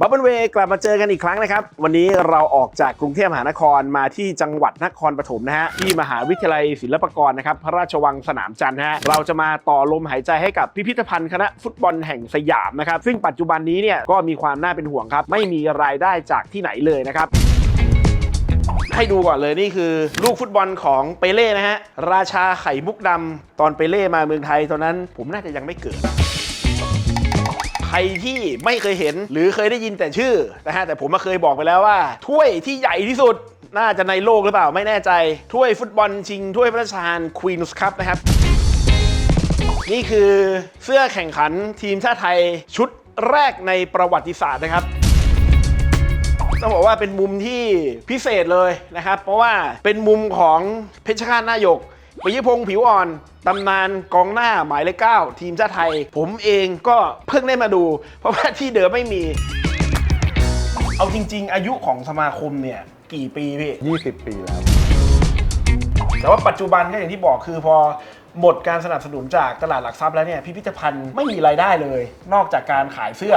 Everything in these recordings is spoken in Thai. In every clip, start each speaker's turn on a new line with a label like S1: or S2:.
S1: บับเบิลเวย์กลับมาเจอกันอีกครั้งนะครับ วันนี้เราออกจากกรุงเทพมหานครมาที่จังหวัดนครปฐมนะฮะที่มหาวิทยาลัยศิลปากรนะครับ พระราชวังสนามจันทร์ฮะเราจะมาต่อลมหายใจให้กับพิพิธภัณฑ์คณะฟุตบอลแห่งสยามนะครับ ซึ่งปัจจุบันนี้เนี่ยก็มีความน่าเป็นห่วงครับ ไม่มีรายได้จากที่ไหนเลยนะครับให้ดูก่อนเลยนี่คือลูกฟุตบอลของเปเล่นะฮะราชาไข่มุกดำตอนเปเล่มาเมืองไทยตอนนั้นผมน่าจะยังไม่เกิด ที่ไม่เคยเห็น หรือเคยได้ยินแต่ชื่อนะฮะแต่ผมมาเคยบอกไปแล้วว่า ถ้วยที่ใหญ่ที่สุดน่าจะในโลกหรือเปล่าไม่แน่ใจ ถ้วยฟุตบอลชิง ถ้วยพระราชทานควีนส์คัพนะครับ นี่คือเสื้อแข่งขันทีมชาติไทยชุดแรกในประวัติศาสตร์นะครับต้องบอกว่าเป็นมุมที่พิเศษเลยนะครับ เพราะว่าเป็นมุมของเพชรฆาตหน้าหยก ปิยพงษ์ผิวอ่อนตำนานกองหน้าหมายเลขเก้าทีมชาติไทย ผมเองก็เพิ่งได้มาดู เพราะว่าที่เดิมไม่มี เอาจริง ๆ อายุของสมาคมเนี่ย กี่ปีพี่
S2: 20 ปีแล้ว
S1: แต่ว่าปัจจุบันก็อย่างที่บอกคือพอหมดการสนับสนุนจากตลาดหลักทรัพย์แล้วเนี่ยพิพิธภัณฑ์ไม่มีรายได้เลย นอกจากการขายเสื้อ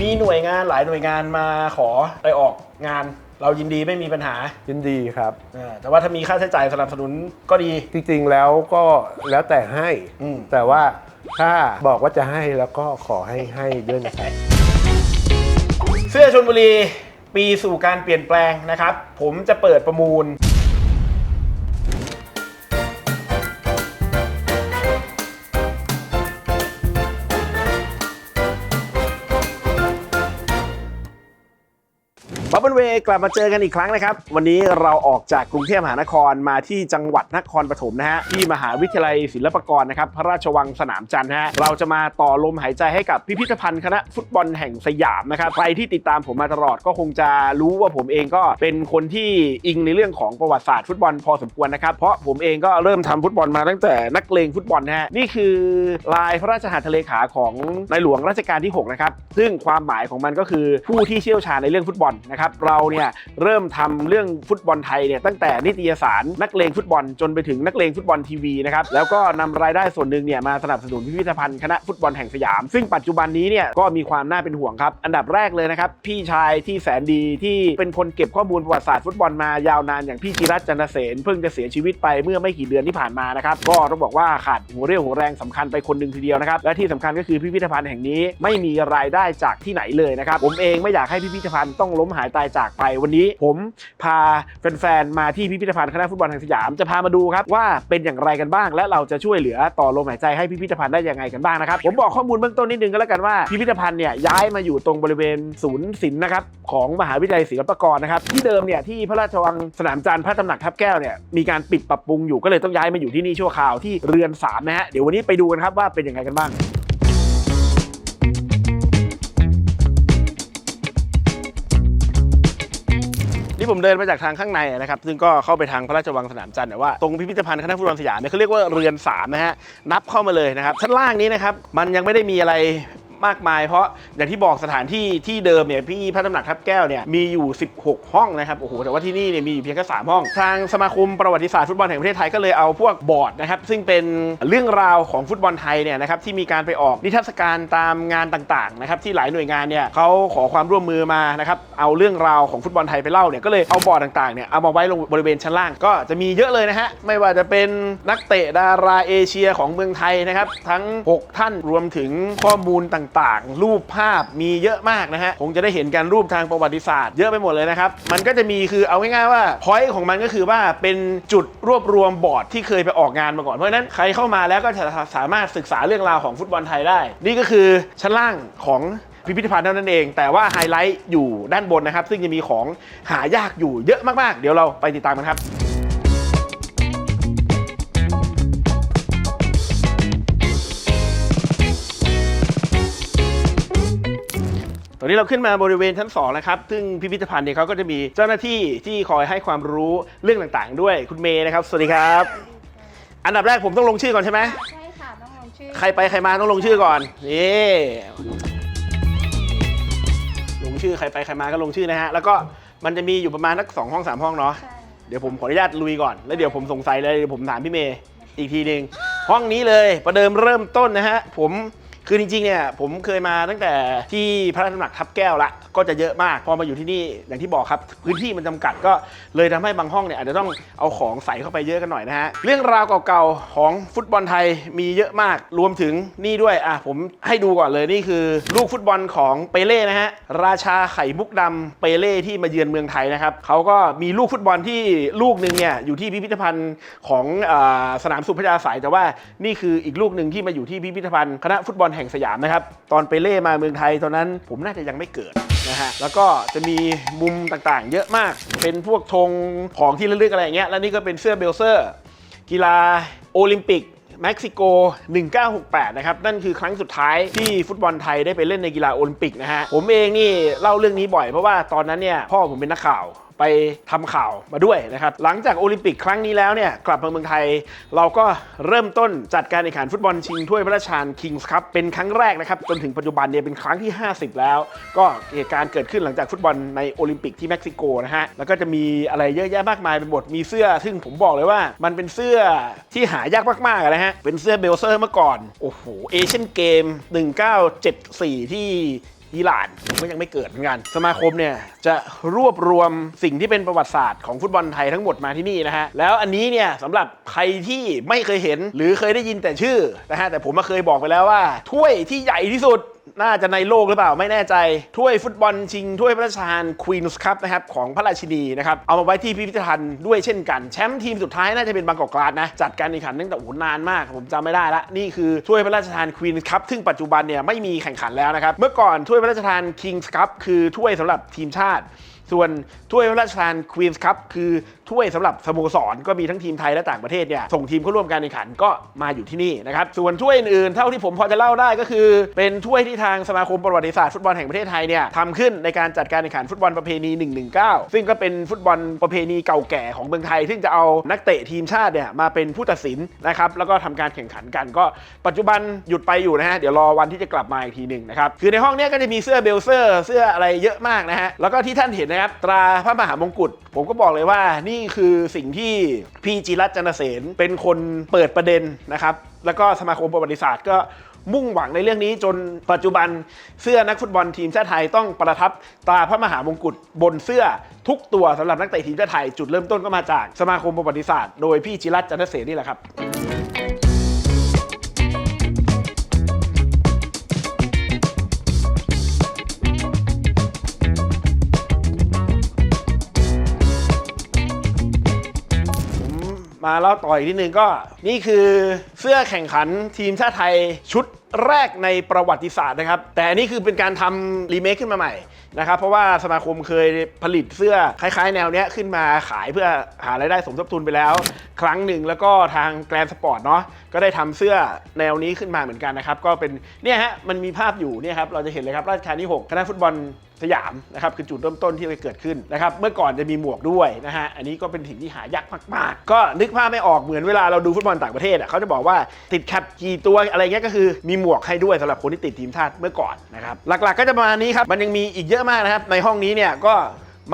S1: มีหน่วยงานหลายหน่วยงานมาขอไปออกงาน เรายินดีไม่มีปัญหา
S2: ยินดีครับ
S1: อ่าแต่ว่าถ้ามีค่าใช้จ่ายสนับสนุนก็ดี
S2: จริงๆแล้วก็แล้วแต่ให้
S1: อืม
S2: แต่ว่าถ้าบอกว่าจะให้แล้วก็ขอให้ให้ด้วยนะครับ
S1: เสื้อชนบุรี ปีสู่การเปลี่ยนแปลงนะครับ ผมจะเปิดประมูล บับเบิลเวย์กลับมาเจอกันอีกครั้งนะครับ วันนี้เราออกจากกรุงเทพมหานครมาที่จังหวัดนครปฐมนะฮะที่มหาวิทยาลัยศิลปากรนะครับพระราชวังสนามจันทร์ฮะเราจะมาต่อลมหายใจให้กับพิพิธภัณฑ์คณะฟุตบอลแห่งสยามนะครับใครที่ติดตามผมมาตลอดก็คงจะรู้ว่าผมเองก็เป็นคนที่อิงในเรื่องของประวัติศาสตร์ฟุตบอลพอสมควรนะครับเพราะผมเองก็เริ่มทำฟุตบอลมาตั้งแต่นักเลงฟุตบอลนะฮะนี่คือลายพระราชหัตถเลขาของในหลวงรัชกาลที่หกนะครับซึ่งความหมายของมันก็คือผู้ที่เชี่ยวชาญในเรื่องฟุตบอลนะครับเราเนี่ยเริ่มทำเรื่องฟุตบอลไทยเนี่ยตั้งแต่นิตยสารนักเลงฟุตบอลจนไปถึงนักเลงฟุตบอลทีวีนะครับแล้วก็นำรายได้ส่วนหนึ่งเนี่ยมาสนับสนุนพิพิธภัณฑ์คณะฟุตบอลแห่งสยาม ซึ่งปัจจุบันนี้เนี่ยก็มีความน่าเป็นห่วงครับ อันดับแรกเลยนะครับพี่ชายที่แสนดีที่เป็นคนเก็บข้อมูลประวัติศาสตร์ฟุตบอลมายาวนานอย่างพี่จิรัตจันทเสนเพิ่งจะเสียชีวิตไปเมื่อไม่กี่เดือนที่ผ่านมานะครับก็ต้องบอกว่าขาดหัวเรี่ยวหัวแรงสำคัญไปคนหนึ่งทีเดียวนะครับและที่สำคัญก็คือพิพิธภัณฑ์แห่งนี้ไม่มีรายได้จากที่ไหนเลยนะครับผมเองไม่อยากให้พิพิธภัณฑ์ต้องล้มหายตายจากไปวันนี้ ผมพาแฟนๆมาที่พิพิธภัณฑ์คณะฟุตบอลแห่งสยามจะพามาดูครับว่าเป็นอย่างไรกันบ้าง และเราจะช่วยเหลือต่อลมหายใจให้พิพิธภัณฑ์ได้ยังไงกันบ้างนะครับผมบอกข้อมูลเบื้องต้นนิดนึงก็แล้วกันว่าพิพิธภัณฑ์เนี่ยย้ายมาอยู่ตรงบริเวณศูนย์ศิลป์นะครับของมหาวิทยาลัยศิลปากรนะครับที่เดิมเนี่ยที่พระราชวังสนามจันทร์พระตำหนักทับแก้วเนี่ยมีการปิดปรับปรุงอยู่ก็เลยต้องย้ายมาอยู่ที่นี่ชั่วคราวที่เรือนสามนะฮะเดี๋ยววันนี้ไปดูกันครับว่าเป็นยังไงกันบ้าง ที่ผมเดินมาจากทางข้างในนะครับซึ่งก็เข้าไปทางพระราชวังสนามจันทร์แต่ว่าตรงพิพิธภัณฑ์คณะฟุตบอลสยามเนี่ยเขาเรียกว่าเรือนสามนะฮะนับเข้ามาเลยนะครับชั้นล่างนี้นะครับมันยังไม่ได้มีอะไร มากมาย เพราะอย่างที่บอกสถานที่ที่เดิมเนี่ยพี่พระตำหนักทับแก้วเนี่ยมีอยู่ 16 ห้องนะครับโอ้โหแต่ว่าที่นี่เนี่ยมีอยู่เพียงแค่3ห้อง ทางสมาคมประวัติศาสตร์ฟุตบอลแห่งประเทศไทยก็เลยเอาพวกบอร์ดนะครับซึ่งเป็นเรื่องราวของฟุตบอลไทยเนี่ยนะครับที่มีการไปออกนิทรรศการตามงานต่างๆนะครับที่หลายหน่วยงานเนี่ยเขาขอความร่วมมือมานะครับเอาเรื่องราวของฟุตบอลไทยไปเล่าเนี่ยก็เลยเอาบอร์ดต่างๆเนี่ยเอามาไว้ลงบริเวณชั้นล่างก็จะมีเยอะเลยนะฮะไม่ว่าจะเป็นนักเตะดาราเอเชียของเมืองไทยนะครับทั้ง 6 ท่านรวมถึงข้อมูลต่างๆ รูปภาพมีเยอะมากนะฮะคงจะได้เห็นการรูปทางประวัติศาสตร์เยอะไปหมดเลยนะครับ มันก็จะมีคือเอาง่ายๆว่าพอยต์ของมันก็คือว่าเป็นจุดรวบรวมบอร์ดที่เคยไปออกงานมาก่อน เพราะฉะนั้นใครเข้ามาแล้วก็จะสามารถศึกษาเรื่องราวของฟุตบอลไทยได้ นี่ก็คือชั้นล่างของพิพิธภัณฑ์เท่านั้นเอง แต่ว่าไฮไลท์อยู่ด้านบนนะครับ ซึ่งจะมีของหายากอยู่เยอะมากๆ เดี๋ยวเราไปติดตามกันครับ ตอนนี้เราขึ้นมาบริเวณชั้น2แล้วครับ ซึ่งพิพิธภัณฑ์เนี่ยเขาก็จะมีเจ้าหน้าที่ที่คอยให้ความรู้เรื่องต่างๆ ด้วย คุณเมย์นะครับ สวัสดีครับ อันดับแรกผมต้องลงชื่อก่อนใช่ไหม
S3: ใช่ค่ะ ต้องลงชื่อ
S1: ใครไปใครมาต้องลงชื่อก่อน นี่ ลงชื่อใครไปใครมาก็ลงชื่อนะฮะ แล้วก็มันจะมีอยู่ประมาณนักสองห้องสามห้องเนาะ
S3: ใช่
S1: เดี๋ยวผมขออนุญาตลุยก่อน แล้วเดี๋ยวผมสงสัยเลยเดี๋ยวผมถามพี่เมย์อีกทีหนึ่งห้องนี้เลยประเดิมเริ่มต้นนะฮะ ผม คือจริงๆเนี่ยผมเคยมาตั้งแต่ที่พระราชดำหนักทับแก้วละก็จะเยอะมากพอมาอยู่ที่นี่อย่างที่บอกครับ พื้นที่มันจำกัดก็เลยทำให้บางห้องเนี่ยอาจจะต้องเอาของใส่เข้าไปเยอะกันหน่อยนะฮะเรื่องราวเก่าๆของฟุตบอลไทยมีเยอะมากรวมถึงนี่ด้วยอะผมให้ดูก่อนเลยนี่คือ ลูกฟุตบอลของเปเล่นะฮะราชาไข่มุกดำเปเล่ที่มาเยือนเมืองไทยนะครับเขาก็มีลูกฟุตบอลที่ลูกหนึ่งเนี่ยอยู่ที่พิพิธภัณฑ์ของอสนามสุพญาสายแต่ว่านี่คืออีกลูกหนึ่งที่มาอยู่ที่พิพิธภัณฑ์คณะฟุตบอลแห่งสยามนะครับ ตอนเปเล่มาเมืองไทยตอนนั้นผมน่าจะยังไม่เกิดนะฮะแล้วก็จะมีมุมต่างๆ เยอะมาก เป็นพวกธงของที่ระลึกอะไรอย่างเงี้ยแล้วนี่ก็เป็นเสื้อเบลเซอร์ กีฬาโอลิมปิกเม็กซิโก 1968 นะครับ นั่นคือครั้งสุดท้ายที่ฟุตบอลไทยได้ไปเล่นในกีฬาโอลิมปิกนะฮะ ผมเองนี่เล่าเรื่องนี้บ่อยเพราะว่าตอนนั้นเนี่ยพ่อผมเป็นนักข่าว ไปทำข่าวมาด้วยนะครับ หลังจากโอลิมปิกครั้งนี้แล้วเนี่ยกลับมาเมืองไทย เราก็เริ่มต้นจัดการแข่งขันฟุตบอลชิงถ้วยพระราชทานคิงส์คัพเป็นครั้งแรกนะครับจนถึงปัจจุบันเนี่ยเป็นครั้งที่ 50 แล้ว ก็เหตุการณ์เกิดขึ้นหลังจากฟุตบอลในโอลิมปิกที่เม็กซิโกนะฮะแล้วก็จะมีอะไรเยอะแยะมากมายเป็นบทมีเสื้อ ซึ่งผมบอกเลยว่า มันเป็นเสื้อที่หายากมากๆนะฮะเป็นเสื้อเบลเซอร์เมื่อก่อนโอ้โหเอเชียนเกม 1974 ที่ อิหร่านผมก็ยังไม่เกิดเหมือนกัน สมาคมเนี่ยจะรวบรวมสิ่งที่เป็นประวัติศาสตร์ของฟุตบอลไทยทั้งหมดมาที่นี่นะฮะ แล้วอันนี้เนี่ยสำหรับใครที่ไม่เคยเห็นหรือเคยได้ยินแต่ชื่อนะฮะแต่ผมมาเคยบอกไปแล้วว่า ถ้วยที่ใหญ่ที่สุด น่าจะในโลกหรือเปล่าไม่แน่ใจ ถ้วยฟุตบอลชิงถ้วยพระราชทานควีนส์คัพนะครับของพระราชินีนะครับเอามาไว้ที่พิพิธภัณฑ์ด้วยเช่นกันแชมป์ทีมสุดท้ายน่าจะเป็นบางกอกกลาสนะจัดการแข่งขันตั้งแต่โอ้นานมากผมจำไม่ได้ละนี่คือถ้วยพระราชทานควีนส์คัพซึ่งปัจจุบันเนี่ยไม่มีแข่งขันแล้วนะครับเมื่อก่อนถ้วยพระราชทานคิงส์คัพคือถ้วยสำหรับทีมชาติ ส่วนถ้วยพระราชทานควีนส์คัพคือถ้วยสำหรับสโมสรก็มีทั้งทีมไทยและต่างประเทศเนี่ยส่งทีมเข้าร่วมการแข่งขันก็มาอยู่ที่นี่นะครับส่วนถ้วยอื่นๆเท่าที่ผมพอจะเล่าได้ก็คือ เป็นถ้วยที่ทางสมาคมประวัติศาสตร์ฟุตบอลแห่งประเทศไทยเนี่ยทำขึ้นในการจัดการแข่งขันฟุตบอลประเพณี 119 ซึ่งก็เป็นฟุตบอลประเพณีเก่าแก่ของเมืองไทย ซึ่งจะเอานักเตะทีมชาติเนี่ยมาเป็นผู้ตัดสินนะครับแล้วก็ทำการแข่งขันกัน ก็ปัจจุบันหยุดไปอยู่นะฮะเดี๋ยวรอวันที่จะกลับมาอีกทีหนึ่งนะครับคือในห้องนี้ก็จะมีเสื้อเบลเซอร์เสื้ออะไรเยอะมากนะฮะแล้วก็ที่ท่านเห็นนะครับตราพระมหามงกุฎผมก็บอกเลยว่านี่คือสิ่งที่พี่จิรัตจันทเสนเป็นคนเปิดประเด็นนะครับ แล้วก็สมาคมประวัติศาสตร์ก็มุ่งหวังในเรื่องนี้จนปัจจุบันเสื้อนักฟุตบอลทีมชาติไทยต้องประทับตราพระมหามงกุฎบนเสื้อทุกตัวสำหรับนักเตะทีมชาติไทยจุดเริ่มต้นก็มาจากสมาคมประวัติศาสตร์โดยพี่จิรัตจันทเสนนี่แหละครับ มาเล่าต่ออีกนิดนึงก็ นี่คือเสื้อแข่งขันทีมชาติไทยชุดแรกในประวัติศาสตร์นะครับ แต่อันนี้คือเป็นการทำรีเมคขึ้นมาใหม่นะครับเพราะว่าสมาคมเคยผลิตเสื้อคล้ายๆ แนวเนี้ยขึ้นมาขายเพื่อหารายได้สมทบทุนไปแล้ว ครั้งหนึ่งแล้วก็ทางแกรนสปอร์ตเนาะก็ได้ทำเสื้อแนวนี้ขึ้นมาเหมือนกันนะครับ ก็เป็นเนี่ยฮะมันมีภาพอยู่เนี่ยครับเราจะเห็นเลยครับราชการที่6คณะฟุตบอลสยามนะครับคือจุดเริ่มต้นที่เกิดขึ้นนะครับเมื่อก่อนจะมีหมวกด้วยนะฮะอันนี้ก็เป็นสิ่งที่หายากมากๆ ก็นึกภาพไม่ออกเหมือนเวลาเราดูฟุตบอลต่างประเทศอะเขาจะบอกว่าติดแคปกี่ตัวอะไรเงี้ยก็คือมีหมวกให้ด้วยสำหรับคนที่ติดทีมชาติเมื่อก่อนนะครับหลักๆก็จะประมาณนี้ครับมันยังมีอีกเยอะมากนะครับในห้องนี้เนี่ยก็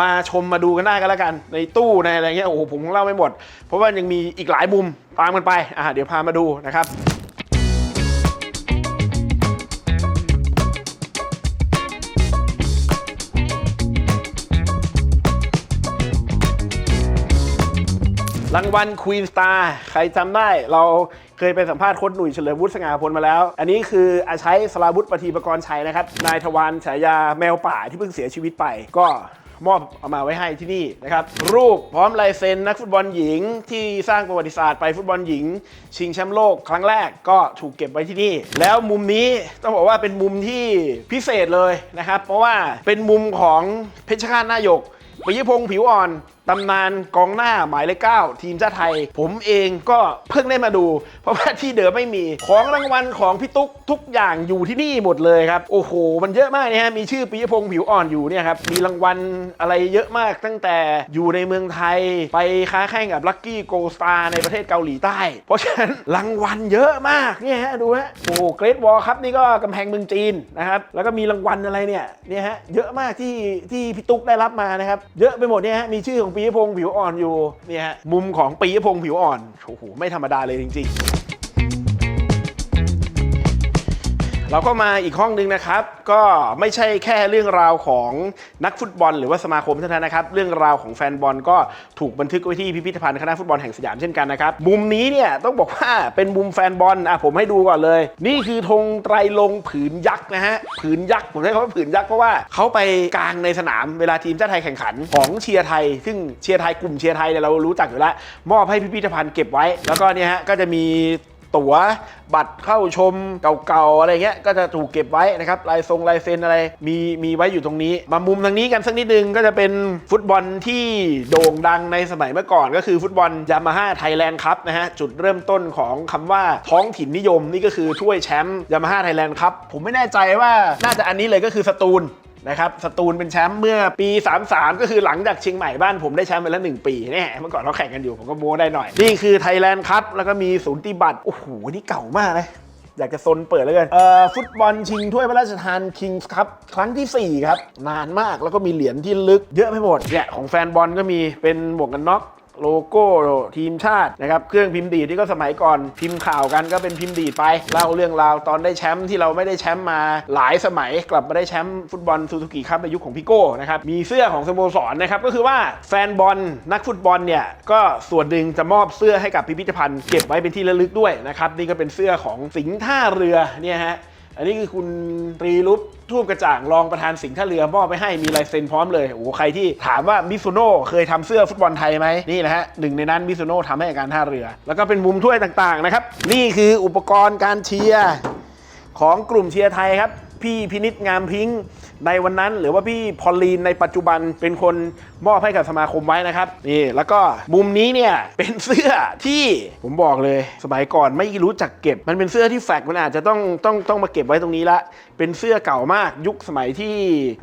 S1: มาชมมาดูกันได้ก็แล้วกัน ในตู้ในอะไรเงี้ยโอ้โหผมคงเล่าไม่หมด เพราะว่ายังมีอีกหลายมุมตามกันไปอ่าเดี๋ยวพามาดูนะครับรางวัลควีนสตาร์ใครจำได้เราเคยไปสัมภาษณ์โค้ชหนุ่ยเฉลิมวุฒิสง่าพลมาแล้ว อันนี้คืออาชัยสลาวุฒิปฏิประกรณ์ชัยนะครับ นายทวารฉายาแมวป่าที่เพิ่งเสียชีวิตไปก็ มอบเอามาไว้ให้ที่นี่นะครับ รูปพร้อมลายเซ็นนักฟุตบอลหญิง ที่สร้างประวัติศาสตร์ไปฟุตบอลหญิง ชิงแชมป์โลกครั้งแรกก็ถูกเก็บไว้ที่นี่ แล้วมุมนี้ต้องบอกว่าเป็นมุมที่พิเศษเลยนะครับ เพราะว่าเป็นมุมของเพชรฆาตหน้าหยกปิยพงศ์ผิวอ่อนตำนานกองหน้าหมายเลขเก้าทีมชาติไทย ผมเองก็เพิ่งได้มาดู เพราะว่าที่เดิมไม่มีของรางวัลของพี่ตุ๊กทุกอย่างอยู่ที่นี่หมดเลยครับ โอ้โห มันเยอะมากเนี่ยฮะมีชื่อปิยพงศ์ผิวอ่อนอยู่เนี่ยครับมีรางวัลอะไรเยอะมากตั้งแต่อยู่ในเมืองไทย ไปค้าแข่งกับลั c กี้โกสตาร์ในประเทศเกาหลีใต้ เพราะฉะนั้นรางวัลเยอะมากเนี่ยฮะดูฮะโอ้เกรดวอลครับนี่ก็กำแพงเมืองจีนนะครับแล้วก็มีรางวัลอะไรเนี่ยเนี่ยฮะเยอะมากที่ที่พี่ตุ๊กได้รับมานะครับเยอะไปหมดเนี่ยฮะมีชื่อของปียพงศ์ผิวอ่อนอยู่เนี่ยฮะมุมของปียพงศ์ผิวอ่อนโอ้โหไม่ธรรมดาเลยจริง ๆ เราก็มาอีกห้องหนึงนะครับ ก็ไม่ใช่แค่เรื่องราวของนักฟุตบอล หรือว่าสมาคมเท่านั้นนะครับ เรื่องราวของแฟนบอลก็ถูกบันทึกไว้ที่พิพิธภัณฑ์คณะฟุตบอลแห่งสยามเช่นกันนะครับ มุมนี้เนี่ยต้องบอกว่าเป็นมุมแฟนบอลอะผมให้ดูก่อนเลย นี่คือธงไตรลงผืนยักษ์นะฮะผืนยักษ์ผมใช้คำว่าผืนยักษ์เพราะว่าเขาไปกลางในสนามเวลาทีมชาติไทยแข่งขันของเชียร์ไทย ซึ่งเชียร์ไทยกลุ่มเชียร์ไทยเนี่ยเรารู้จักอยู่แล้วมอบให้พิพิธภัณฑ์เก็บไว้ แล้วก็เนี่ยฮะก็จะมี ตั๋วบัตรเข้าชมเก่าๆอะไรเงี้ยก็จะถูกเก็บไว้นะครับลายทรงลายเซ็นอะไรมีมีไว้อยู่ตรงนี้ มามุมทางนี้กันสักนิดนึงก็จะเป็นฟุตบอลที่โด่งดังในสมัยเมื่อก่อนก็คือฟุตบอลยามาฮ่าไทยแลนด์ครับนะฮะจุดเริ่มต้นของคำว่าท้องถิ่นนิยมนี่ก็คือถ้วยแชมป์ยามาฮ่าไทยแลนด์ครับผมไม่แน่ใจว่าน่าจะอันนี้เลยก็คือสตูล นะครับสตูลเป็นแชมป์เมื่อปี 33 ก็คือหลังจากเชียงใหม่บ้านผมได้แชมป์ไปแล้ว1ปีเนี่ยเมื่อก่อนเราแข่งกันอยู่ผมก็โม้ได้หน่อย นี่คือไทยแลนด์คัพแล้วก็มีศูนย์ติบัตรโอ้โหนี่เก่ามากเลยอยากจะซนเปิดแล้วกันเอ่อฟุตบอลชิงถ้วยพระราชทานคิงส์ครับครั้งทีสี่4 ครับ นานมากแล้วก็มีเหรียญที่ลึกเยอะไปหมดเนี่ยของแฟนบอลก็มีเป็นหมวกกันน็อก โลโก้ทีมชาตินะครับเครื่องพิมพ์ดีดที่ก็สมัยก่อนพิมพ์ข่าวกันก็เป็นพิมพ์ดีดไปเล่าเรื่องราวตอนได้แชมป์ที่เราไม่ได้แชมป์มาหลายสมัยกลับมาได้แชมป์ฟุตบอลซูซูกิครับในยุคของพี่โก้นะครับมีเสื้อของสโมสรนะครับก็คือว่าแฟนบอลนักฟุตบอลเนี่ยก็ส่วนหนึ่งจะมอบเสื้อให้กับพิพิธภัณฑ์เก็บไว้เป็นที่ระลึกด้วยนะครับนี่ก็เป็นเสื้อของสิงห์ท่าเรือเนี่ยฮะ อันนี้คือคุณตรีรุปทูบกระจ่างรองประธานสิงห์ท่าเรือมอบไปให้มีลายเซ็นพร้อมเลยโอ้โหใครที่ถามว่ามิซุโน่เคยทำเสื้อฟุตบอลไทยไหมนี่นะฮะหนึ่งในนั้นมิซุโน่ทำให้การท่าเรือ แล้วก็เป็นมุมถ้วยต่างๆนะครับนี่คืออุปกรณ์การเชียร์ของกลุ่มเชียร์ไทยครับพี่พินิษงามพิงค์ในวันนั้น หรือว่าพี่พอลลีนในปัจจุบันเป็นคน มอบให้กับสมาคมไว้นะครับนี่แล้วก็มุมนี้เนี่ยเป็นเสื้อที่ผมบอกเลย สมัยก่อนไม่รู้จักเก็บ มันเป็นเสื้อที่แฟกมันอาจจะต้องต้องต้องมาเก็บไว้ตรงนี้ละ เป็นเสื้อเก่ามากยุคสมัยที่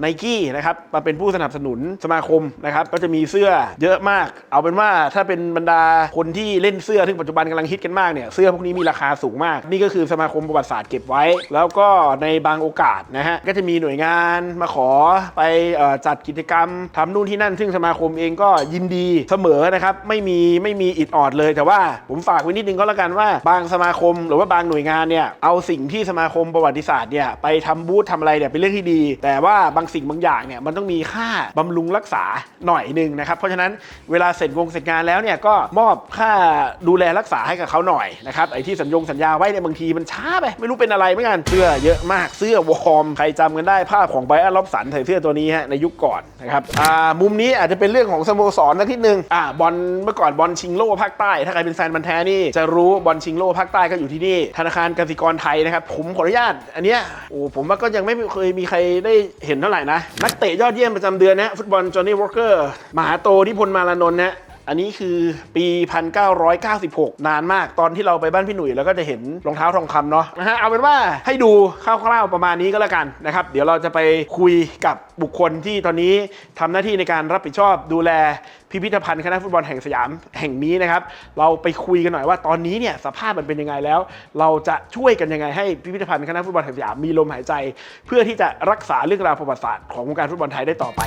S1: ไนกี้นะครับมาเป็นผู้สนับสนุนสมาคมนะครับก็จะมีเสื้อเยอะมาก เอาเป็นว่าถ้าเป็นบรรดาคนที่เล่นเสื้อที่ปัจจุบันกำลังฮิตกันมากเนี่ยเสื้อพวกนี้มีราคาสูงมาก นี่ก็คือสมาคมประวัติศาสตร์เก็บไว้ แล้วก็ในบางโอกาสนะฮะก็จะมีหน่วยงานมาขอไปออจัดกิจกรรมทำนู่นที่นั่นซึ่งสมาคมเองก็ยินดีเสมอนะครับ ไม่มีไม่มีอิดออดเลย แต่ว่าผมฝากไว้นิดนึงก็แล้วกันว่า บางสมาคมหรือว่าบางหน่วยงานเนี่ยเอาสิ่งที่สมาคมประวัติศาสตร์เนี่ยไปทำบูธทำอะไรเนี่ยเป็นเรื่องที่ดี แต่ว่าบางสิ่งบางอย่างเนี่ยมันต้องมีค่าบำรุงรักษาหน่อยหนึ่งนะครับ เพราะฉะนั้นเวลาเสร็จวงเสร็จงานแล้วเนี่ยก็มอบค่าดูแลรักษาให้กับเขาหน่อยนะครับไอ้ที่สัญญงสัญญาไว้เนี่ยบางทีมันช้าไปไม่รู้เป็นอะไรเหมือนกันเสื้อเยอะมากเสื้อวอร์มใครจำกันได้ภาพของไบอันล็อบสันใส่เสื้อตัวนี้ฮะในยุคก่อนนะครับอ่ามุมนี้อาจจะเป็นเรื่องของสโมสรนักทีหนึ่งอ่าบอลเมื่อก่อนบอลชิงโล่ภาคใต้ ถ้าใครเป็นแฟนบันแท้นี่จะรู้บอลชิงโล่ภาคใต้ก็อยู่ที่นี่ ธนาคารกสิกรไทยนะครับ ผมขออนุญาต อันเนี้ยโอ้ผมว่าก็ยังไม่เคยมีใครได้เห็นเท่าไหร่นะ นักเตะยอดเยี่ยมประจำเดือนนะฟุตบอลจอห์นนี่วอลเกอร์มหาโตที่พลมาลานนท์นะ อันนี้คือปี 1996 นานมากตอนที่เราไปบ้านพี่หนุ่ยแล้วก็จะเห็นรองเท้าทองคำเนาะนะฮะเอาเป็นว่าให้ดูคร่าวๆประมาณนี้ก็แล้วกันนะครับ เดี๋ยวเราจะไปคุยกับบุคคลที่ตอนนี้ทำหน้าที่ในการรับผิดชอบดูแลพิพิธภัณฑ์คณะฟุตบอลแห่งสยามแห่งนี้นะครับ เราไปคุยกันหน่อยว่าตอนนี้เนี่ยสภาพมันเป็นยังไงแล้ว เราจะช่วยกันยังไงให้พิพิธภัณฑ์คณะฟุตบอลแห่งสยามมีลมหายใจ เพื่อที่จะรักษาเรื่องราวประวัติศาสตร์ของวงการฟุตบอลไทยได้ต่อไป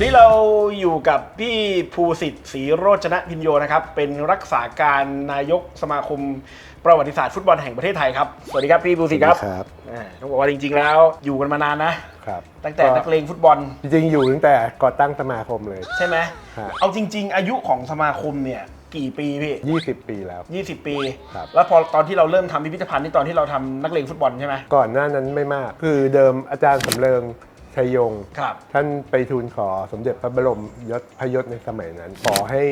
S1: ตอนนี้เราอยู่กับพี่ภูสิทธิ์ศรีโรจนพินโยนะครับ เป็นรักษาการนายกสมาคมประวัติศาสตร์ฟุตบอลแห่งประเทศไทยครับ สวัสดีครับพี่ภูสิทธิ์ครับ
S2: ครับ
S1: อ่าต้องบอกว่าจริง ๆ แล้วอยู่กันมานานนะ
S2: ครับ
S1: ตั้งแต่นักเลงฟุตบอล
S2: จริงๆอยู่ตั้งแต่ก่อตั้งสมาคมเลย
S1: ใช่ไหม
S2: ฮะ
S1: เอาจริง ๆ อายุของสมาคมเนี่ยกี่ปีพี่
S2: 20 ปีแล้ว
S1: 20 ปี
S2: ครับ
S1: แล้วพอตอนที่เราเริ่มทำพิพิธภัณฑ์นี่ตอนที่เราทำนักเลงฟุตบอลใช่ไหม
S2: ก่อนหน้านั้นไม่มาก คือเดิมอาจารย์สำเริง ชัยยง
S1: ครับ
S2: ท่านไปทูลขอสมเด็จพระบรมยศพระยศในสมัยนั้น ขอให้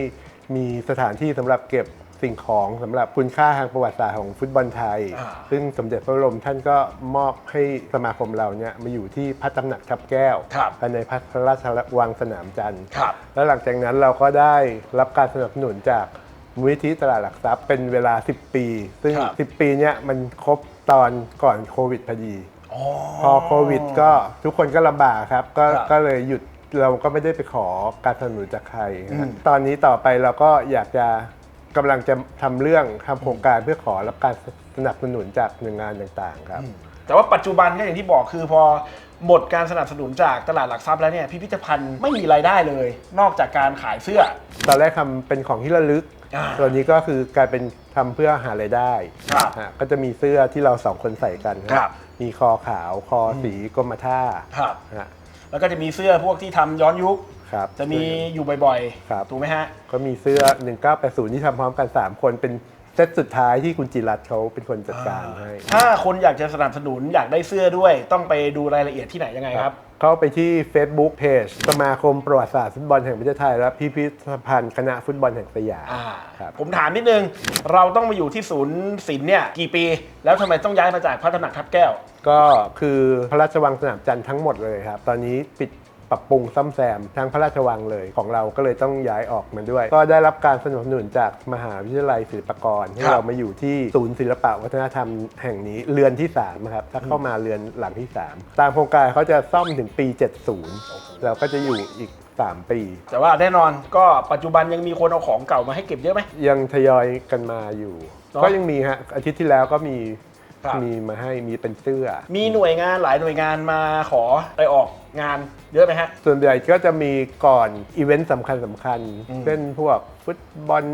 S2: มีสถานที่สำหรับเก็บสิ่งของสำหรับคุณค่าทางประวัติศาสตร์ของฟุตบอลไทย
S1: อ่า
S2: ซึ่งสมเด็จพระบรมท่านก็มอบให้สมาคมเราเนี่ยมาอยู่ที่พระตำหนักทับแก้ว
S1: ครับ
S2: ภายในพระราชวังสนามจันทร์
S1: ครับ
S2: แล้วหลังจากนั้นเราก็ได้รับการสนับสนุนจากมูลนิธิตลาดหลักทรัพย์เป็นเวลา 10 ปี ซึ่ง
S1: ครับ
S2: 10 ปีเนี้ยมันครบตอนก่อนโควิดพอดี
S1: อ๋อ
S2: พอโควิดก็ทุกคนก็ลำบากครับก็
S1: ครับ
S2: ก็เลยหยุดเราก็ไม่ได้ไปขอการสนับสนุนจากใคร
S1: อืม
S2: นะตอนนี้ต่อไปเราก็อยากจะกำลังจะทำเรื่องทำโครงการเพื่อขอรับการสนับสนุนจากหน่วยงานต่างๆครับ
S1: แต่ว่าปัจจุบันก็อย่างที่บอกคือพอหมดการสนับสนุนจากตลาดหลักทรัพย์แล้วเนี่ยพิพิธภัณฑ์ไม่มีรายได้เลย นอกจากการขายเสื้อ
S2: ตอนแรกทำเป็นของที่ระลึก
S1: อ่า
S2: ตอนนี้ก็คือกลายเป็นทำเพื่อหารายได้
S1: ครับ
S2: ฮะก็จะมีเสื้อที่เราสองคนใส่กัน
S1: ครับ
S2: มีคอขาว คอสีกรมท่า
S1: ครับ
S2: ฮะ
S1: แล้วก็จะมีเสื้อพวกที่ทำย้อนยุค
S2: ครับ
S1: จะมีอยู่บ่อย
S2: ครับ
S1: ถูกไหมฮะ
S2: ก็มีเสื้อ 1980 ที่ทำพร้อมกัน 3 คนเป็นเซตสุดท้ายที่คุณจิรัตน์เขาเป็นคนจัดการให้
S1: ถ้าคนอยากจะสนับสนุนอยากได้เสื้อด้วย ต้องไปดูรายละเอียดที่ไหนยังไงครับ
S2: เข้าไปที่ Facebook Page สมาคมประวัติศาสตร์ฟุตบอลแห่งประเทศไทย และพิพิธภัณฑ์คณะฟุตบอลแห่งสยาม
S1: อ่า
S2: ครับ
S1: ผมถามนิดนึง เราต้องมาอยู่ที่ศูนย์ศิลป์เนี่ยกี่ปี แล้วทำไมต้องย้ายมาจากพระตำหนักทับแก้ว
S2: ก็คือพระราชวังสนามจันทร์ทั้งหมดเลยครับ ตอนนี้ปิด ปรับปรุงซ่อมแซมทั้งพระราชวังเลยของเราก็เลยต้องย้ายออกมาด้วย ก็ได้รับการสนับสนุนจากมหาวิทยาลัยศิลปากรให้
S1: ครับ
S2: เรามาอยู่ที่ศูนย์ศิลปะวัฒนธรรมแห่งนี้เรือนที่3ครับถ้าเข้ามาเรือนหลังที่ 3 ตามโครงการเขาจะซ่อมถึงปี 70 เราก็จะอยู่อีก 3 ปี
S1: แต่ว่าแน่นอนก็ปัจจุบันยังมีคนเอาของเก่ามาให้เก็บเยอะไหม
S2: ยังทยอยกันมาอยู่
S1: เนอะ
S2: ก็ยังมีฮะอาทิตย์ที่แล้วก็มี
S1: ครับ
S2: มีมาให้มีเป็นเสื้อ
S1: มีหน่วยงานหลายหน่วยงานมาขอไปออกงานเยอะไหมฮะ
S2: ส่วนใหญ่ก็จะมีก่อนอีเวนต์สำคัญสำคัญ
S1: อืม
S2: เช่นพวกฟุตบอล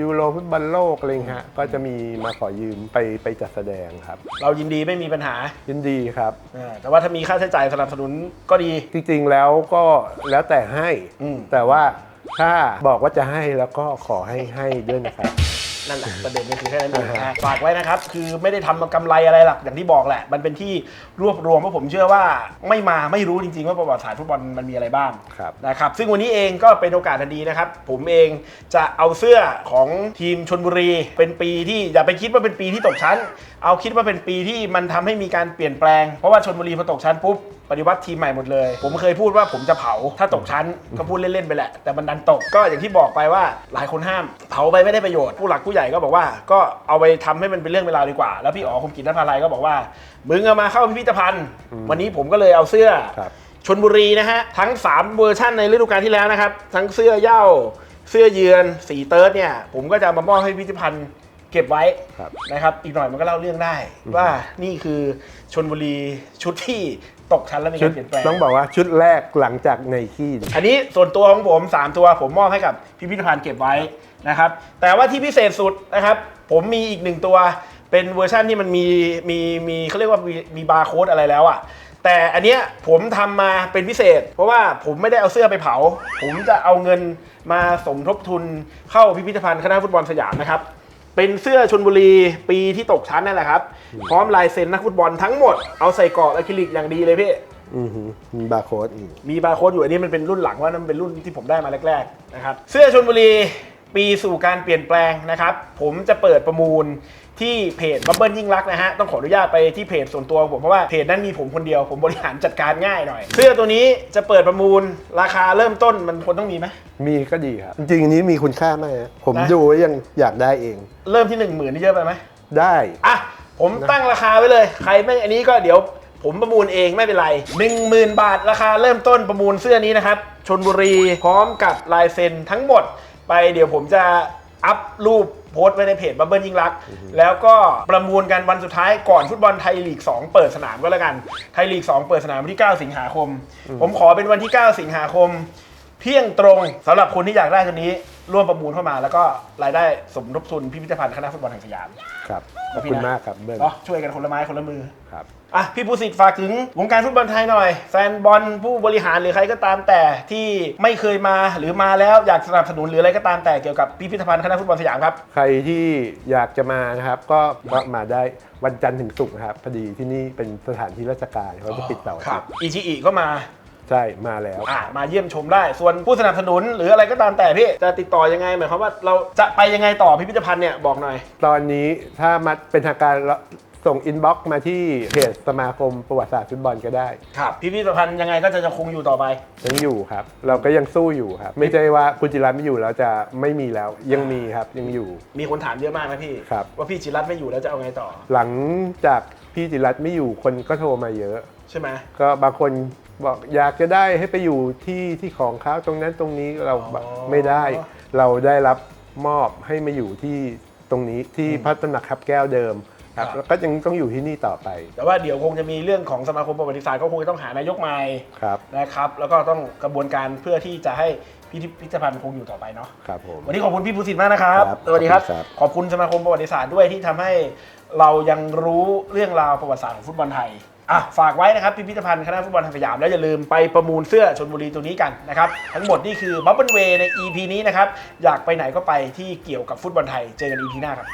S2: ยูโรฟุตบอลโลกอะไรเงี้ยฮะก็จะมีมาขอยืมไปไปจัดแสดงครับ
S1: เรายินดีไม่มีปัญหา
S2: ยินดีครับ
S1: อ่าแต่ว่าถ้ามีค่าใช้จ่ายสนับสนุนก็ดี
S2: จริงๆแล้วก็แล้วแต่ให้
S1: อืม
S2: แต่ว่าถ้าบอกว่าจะให้แล้วก็ขอให้ให้ด้วยนะครับ
S1: นั่นแหละประเด็นก็คือแค่นั้นเองนะ
S2: อ่า
S1: ฮะ
S2: ฮะ
S1: ฝากไว้นะครับ คือไม่ได้ทำมากำไรอะไรหรอกอย่างที่บอกแหละ มันเป็นที่รวบรวมเพราะผมเชื่อว่าไม่มาไม่รู้จริงๆ ว่าประวัติศาสตร์ฟุตบอลมันมีอะไรบ้าง
S2: ครับ
S1: นะครับ ซึ่งวันนี้เองก็เป็นโอกาสอันดีนะครับ ผมเองจะเอาเสื้อของทีมชนบุรี เป็นปีที่อย่าไปคิดว่าเป็นปีที่ตกชั้น เอาคิดว่าเป็นปีที่มันทำให้มีการเปลี่ยนแปลงเพราะว่าชนบุรีพอตกชั้นปุ๊บ ปฏิวัติทีมใหม่หมดเลย ผมเคยพูดว่าผมจะเผาถ้าตกชั้นก็พูดเล่นๆไปแหละ แต่มันดันตกก็อย่างที่บอกไปว่าหลายคนห้าม เผาไปไม่ได้ประโยชน์ผู้หลักผู้ใหญ่ก็บอกว่า ก็เอาไปทำให้มันเป็นเรื่องเวลาวดีกว่า แล้วพี่อ๋อคมกิจนภาลัยก็บอกว่ามึงเอามาเข้าพิพิธภัณฑ์ วันนี้ผมก็เลยเอาเสื้อ
S2: ครับ
S1: ชนบุรีนะฮะทั้ง 3 เวอร์ชั่นในฤดูกาลที่แล้วนะครับทั้งเสื้อเหย้าเสื้อเยือนสีเติร์ดเนี่ยผมก็จะเอามามอบให้พิพิธภัณฑ์เก็บไว้
S2: ครับ
S1: นะครับ อีกหน่อยมันก็เล่าเรื่องได้ ว่านี่คือชนบุรีชุดที่ ตกชั้นแล้วมี
S2: ชุ
S1: กา
S2: ด
S1: รเปลี่ยนแปลง
S2: ต้องบอกว่าชุดแรกหลังจากไนกี้
S1: อันนี้ส่วนตัวของผม 3 ตัวผมมอบให้กับพิพิธภัณฑ์เก็บไว้นะครับ แต่ว่าที่พิเศษสุดนะครับ ผมมีอีกหนึ่งตัว เป็นเวอร์ชันที่มันมีมีมีเขาเรียกว่ามีมีบาร์โค้ดอะไรแล้วอะแต่อันเนี้ยผมทำมาเป็นพิเศษ เพราะว่าผมไม่ได้เอาเสื้อไปเผา ผมจะเอาเงินมาสมทบทุนเข้าพิพิธภัณฑ์คณะฟุตบอลสยามนะครับ เป็นเสื้อชนบุรีปีที่ตกชั้นนั่นแหละครับ พร้อมลายเซ็นนักฟุตบอลทั้งหมด เอาใส่กรอบอะคริลิกอย่างดีเลยพี่
S2: อือหือมีบาร์โค้ดอีก
S1: มีบาร์โค้ดอยู่อันนี้มันเป็นรุ่นหลังว่านั่นเป็นรุ่นที่ผมได้มาแรกๆนะครับ เสื้อชนบุรีปีสู่การเปลี่ยนแปลงนะครับ ผมจะเปิดประมูล ที่เพจบับเบิลยิ่งรักษณ์นะฮะต้องขออนุญาตไปที่เพจส่วนตัวของผมเพราะว่าเพจนั้นมีผมคนเดียวผมบริหารจัดการง่ายหน่อย เสื้อตัวนี้จะเปิดประมูลราคาเริ่มต้นมันควรต้องมีไหม
S2: มีก็ดีครับ จริงๆอันนี้มีคุณค่ามากนะผม
S1: นะ
S2: ดูแล้วยังอยากได้เอง
S1: เริ่มที่ 1 0,000นี่เยอะไปไหม
S2: ได้
S1: อะผมตั้งราคาไว้เลย ใครไม่อันนี้ก็เดี๋ยวผมประมูลเองไม่เป็นไร 10,000 บาทราคาเริ่มต้นประมูลเสื้อนี้นะครับชนบุรีพร้อมกับลายเซ็นทั้งหมด ไปเดี๋ยวผมจะ อัพรูปโพสต์ไว้ในเพจบับเบิลยิ่งรักษณ์แล้วก็ประมูลกันวันสุดท้ายก่อนฟุตบอลไทยลีก 2 เปิดสนามก็แล้วกัน ไทยลีก 2 เปิดสนามวันที่ 9 สิงหาคม ผมขอเป็นวันที่ 9 สิงหาคม เที่ยงตรงสำหรับคนที่อยากได้ตัวนี้ ร่วมประมูลเข้ามา แล้วก็รายได้สมทบทุนพิพิธภัณฑ์คณะฟุตบอลแห่งสยาม
S2: ครับข
S1: ขอ
S2: อ
S1: บบคุณ
S2: คุณ
S1: นะ
S2: มากครับเบิ้ล
S1: เนาะช่วยกันคนละไม้คนละมือ
S2: ครับ
S1: อะพี่ภูสิทธิ์ฝากถึงวงการฟุตบอลไทยหน่อย แฟนบอลผู้บริหารหรือใครก็ตามแต่ที่ไม่เคยมาหรือมาแล้วอยากสนับสนุนหรืออะไรก็ตามแต่เกี่ยวกับพิพิธภัณฑ์คณะฟุตบอลสยามครับ
S2: ใครที่อยากจะมานะครับ ก็ก็มาได้วันจันทร์ถึงศุกร์นะครับพอดีที่นี่เป็นสถานที่ราชการเขาจะปิดเสาร์อา
S1: ครั
S2: ทิ
S1: บ
S2: ตย์
S1: อีชีอีก็มา
S2: ใช่มาแล้ว
S1: อะมาเยี่ยมชมได้ ส่วนผู้สนับสนุนหรืออะไรก็ตามแต่พี่จะติดต่อยังไงหมายความว่าเราจะไปยังไงต่อพิพิธภัณฑ์เนี่ยบอกหน่อย
S2: ตอนนี้ถ้ามาเป็นทางการแล้ว ส่งอินบ็อกซ์มาที่เพจสมาคมประวัติศาสตร์ฟุตบอลก็ได้
S1: ครับพิพิธภัณฑ์ยังไงก็จะจะคงอยู่ต่อไป
S2: ยังอยู่ครับ เราก็ยังสู้อยู่ครับ ไม่ใช่ว่าคุณจิรัตน์ไม่อยู่แล้วจะไม่มีแล้วยังมีครับยังอยู่
S1: มีคนถามเยอะมากนะพี่
S2: ครับ
S1: ว่าพี่จิรัตน์ไม่อยู่แล้วจะเอาไงต่อ
S2: หลังจากพี่จิรัตน์ไม่อยู่คนก็โทรมาเยอะ
S1: ใช่ไหม
S2: ก็บางคนบอกอยากจะได้ให้ไปอยู่ที่ที่ของเขาตรงนั้นตรงนี้เราแบบไม่ได้ เราได้รับมอบให้มาอยู่ที่ตรงนี้ที่พระตำหนักขับแก้วเดิม ครับ
S1: ครับ
S2: แล้วก็ยังต้องอยู่ที่นี่ต่อไป
S1: แต่ว่าเดี๋ยวคงจะมีเรื่องของสมาคมประวัติศาสตร์ก็คงจะต้องหานายกใหม่
S2: ครับ
S1: นะครับ แล้วก็ต้องกระบวนการเพื่อที่จะให้พิพิพิธภัณฑ์คงอยู่ต่อไปเนาะ
S2: ครับผม
S1: วันนี้ขอบคุณพี่ภูสิทธิ์มากนะครับ
S2: ครับ
S1: สวัสดีครับ
S2: ขอบคุณครับ
S1: ขอบคุณสมาคมประวัติศาสตร์ด้วยที่ทำให้เรายังรู้เรื่องราวประวัติศาสตร์ของฟุตบอลไทยอะฝากไว้นะครับพิพิธภัณฑ์คณะฟุตบอลสยาม แล้วอย่าลืมไปประมูลเสื้อชนบุรีตัวนี้กันนะครับ ทั้งหมดนี่คือบับเบิลเวใน EP นี้นะครับ อยากไปไหนก็ไปที่เกี่ยวกับฟุตบอลไทยเจอกัน EP หน้าครับ